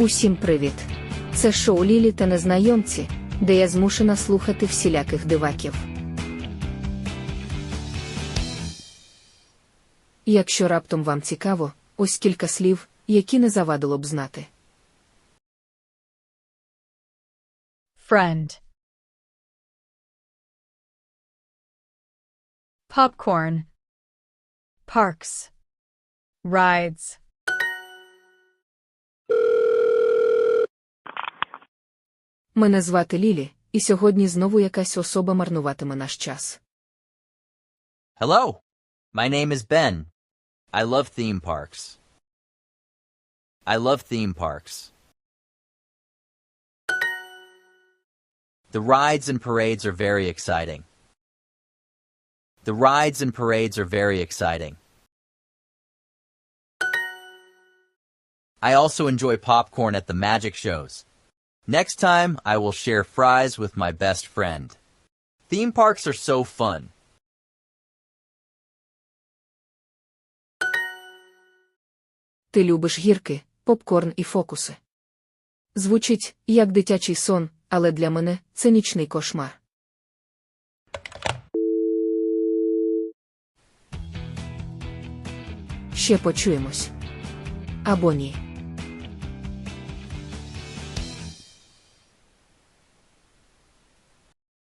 Усім привіт! Це шоу Лілі та незнайомці, де я змушена слухати всіляких диваків. Якщо раптом вам цікаво, ось кілька слів, які не завадило б знати. Friend. Popcorn. Parks. Rides. Мене звати Лілі, і сьогодні знову якась особа марнуватиме наш час. Hello. My name is Ben. I love theme parks. I love theme parks. The rides and parades are very exciting. The rides and parades are very exciting. I also enjoy popcorn at the magic shows. Next time, I will share fries with my best friend. Theme parks are so fun. Ти любиш гірки, попкорн і фокуси. Звучить, як дитячий сон, але для мене це нічний кошмар. Ще почуємось. Або ні.